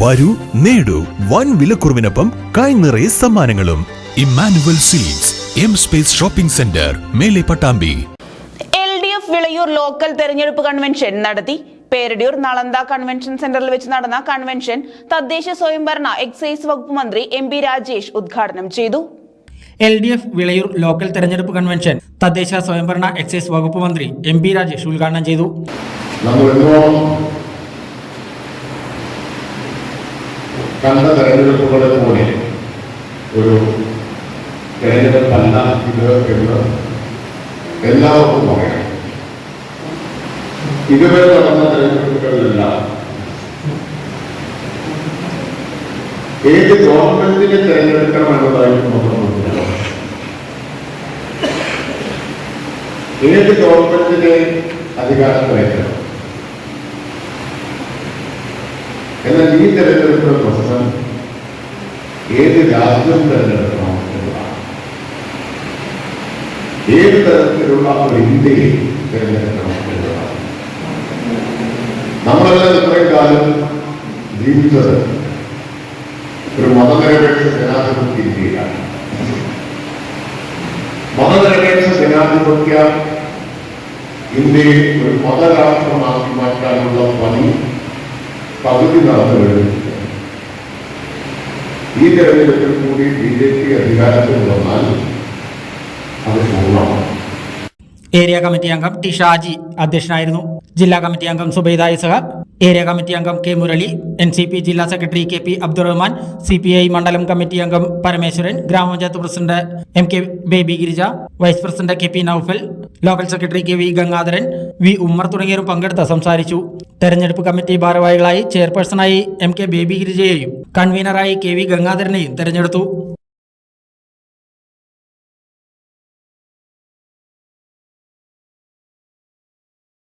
വരൂ നേടൂ. വൻ വിലക്കുറവിനൊപ്പം കൈ നിറയെ സമ്മാനങ്ങളും. Emmanuel seeds M space shopping centre മേലെ Pattambi. L D F Vilayur local തെരഞ്ഞെടുപ്പ് കൺവെൻഷൻ നടത്തി. പേരടിയൂർ നളന്ദ കൺവെൻഷൻ സെന്ററിൽ വെച്ച് നടന്ന കൺവെൻഷൻ തദ്ദേശ സ്വയംഭരണ എക്സൈസ് വകുപ്പ് മന്ത്രി എം പി രാജേഷ് ഉദ്ഘാടനം ചെയ്തു. L D F Vilayur local തെരഞ്ഞെടുപ്പ് കൺവെൻഷൻ തദ്ദേശ സ്വയംഭരണ എക്സൈസ് വകുപ്പ് മന്ത്രി എം പി രാജേഷ് ഉദ്ഘാടനം ചെയ്തു. കണ്ട തെരഞ്ഞെടുപ്പുകളുടെ പോലെ ഒരു തെരഞ്ഞെടുപ്പല്ല ഇത് എന്ന് എല്ലാവർക്കും പറയാം ഇതുവരെ നടന്ന തെരഞ്ഞെടുപ്പുകളിലെല്ലാം ഏത് ഗവൺമെന്റിനെ തെരഞ്ഞെടുക്കണം എന്നതായിരുന്നു. ഏത് ഗവൺമെന്റിനെ അധികാരത്തിലേക്കണം എന്നാൽ ഈ തെരഞ്ഞെടുപ്പ് പ്രശ്നം ഏത് രാജ്യം തെരഞ്ഞെടുക്കണം എന്നതാണ്. ഏത് തരത്തിലുള്ള ഒരു ഇന്ത്യയെ തിരഞ്ഞെടുക്കണം എന്നതാണ്. നമ്മളെല്ലാം ഇത്രയും കാലം ജീവിച്ചത് ഒരു മതനിരപേക്ഷ ജനാധിപത്യ ഇന്ത്യയിലാണ്. മതനിരപേക്ഷ ജനാധിപത്യ ഇന്ത്യയെ ഒരു മതരാഷ്ട്രമാക്കി മാറ്റാനുള്ള പണി പകുതി നടന്നു കഴിഞ്ഞു ഈ തെരഞ്ഞെടുപ്പിൽ കൂടി ബി ജെ പി അധികാരത്തിൽ വന്നാൽ അത് പൂർണമാണ് ഏരിയ കമ്മിറ്റി അംഗം ടി ഷാജി അധ്യക്ഷനായിരുന്നു. ജില്ലാ കമ്മിറ്റി അംഗം സുബൈദ ഇസഹ ഏരിയ കമ്മിറ്റി അംഗം K Murali N C P ജില്ലാ secretary K P Abdurahman C P I മണ്ഡലം കമ്മിറ്റി അംഗം പരമേശ്വരൻ ഗ്രാമപഞ്ചായത്ത് president M K Baby Girija vice president K P Noufal local secretary K V Gangadharan V Ummer തുടങ്ങിയവരും പങ്കെടുത്ത് സംസാരിച്ചു. തെരഞ്ഞെടുപ്പ് committee ഭാരവാഹികളായി ചെയർപേഴ്സണായി എം കെ ബേബി ഗിരിജയെയും കൺവീനറായി കെ വി ഗംഗാധരനെയും തെരഞ്ഞെടുത്തു.